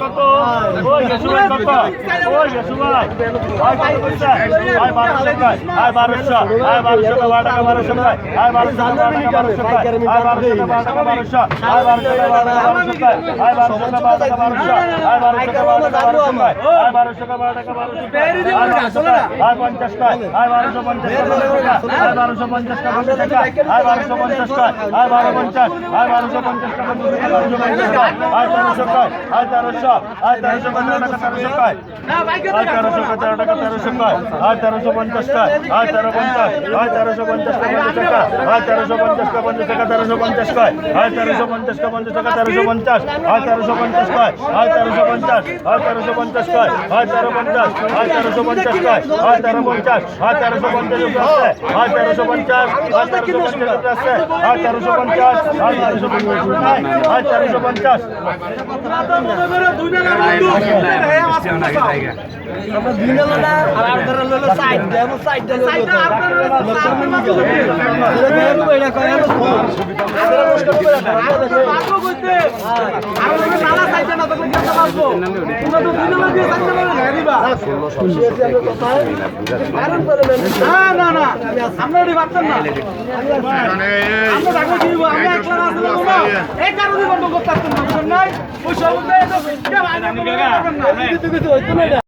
কত পঞ্চাশ আয় তেরোশো আয় তেরোশো পঞ্চাশ টাকা তেরোশো টাকা আয় তেরোশো তেরো টাকা তেরোশো টাকা আয় তেরোশো পঞ্চাশ টাকা আয় তেরো পঞ্চাশ আয় তেরোশো পঞ্চাশ টাকা পঞ্চাশ টাকা আয় তেরোশো পঞ্চাশ টাকা পঞ্চাশ টাকা তেরোশো পঞ্চাশ টাকা আয় তেরোশো পঞ্চাশ টাকা পঞ্চাশ টাকা তেরোশো পঞ্চাশ আয় তেরোশো পঞ্চাশ টাকা আয় তেরোশো পঞ্চাশ তেরোশো পঞ্চাশ টাকা আয় তেরো পঞ্চাশ আয় তেরোশো পঞ্চাশ টাকা আয় তেরো পঞ্চাশ আয় তেরোশো পঞ্চাশ আয় তেরোশো পঞ্চাশ আয় তেরোশো পঞ্চাশ আছে তেরোশো পঞ্চাশ আয় তেরোশো পঞ্চাশ আয় তেরোশো পঞ্চাশ না আমরা দিব সব